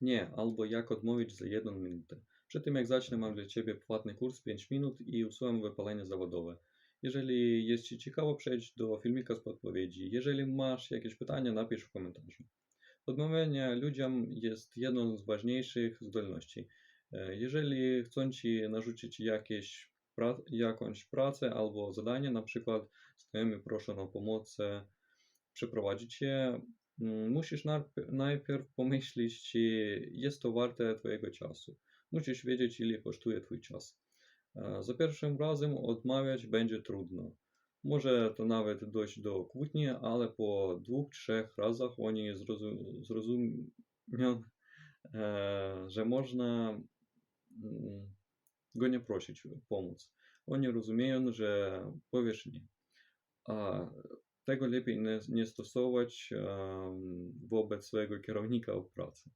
Nie, albo jak odmówić za jedną minutę. Przed tym jak zacznę, mam dla Ciebie płatny kurs 5 minut i usuwam wypalenie zawodowe. Jeżeli jest Ci ciekawo, przejdź do filmika z podpowiedzi. Jeżeli masz jakieś pytania, napisz w komentarzu. Odmawianie ludziom jest jedną z ważniejszych zdolności. E, Jeżeli chcą Ci narzucić jakieś, pra- jakąś pracę albo zadanie, na przykład znajomi proszą o pomoc przeprowadzić je, musisz najp- najpierw pomyśleć, czy jest to warte Twojego czasu. Musisz wiedzieć, ile kosztuje Twój czas. E, Za pierwszym razem odmawiać będzie trudno. Może to nawet dojść do kłótni, ale po dwóch, trzech razach oni zrozum- zrozumią, e, że można mm, go nie prosić pomóc. Oni rozumieją, że powiesz nie. A tego lepiej nie, nie stosować em, wobec swojego kierownika w pracy.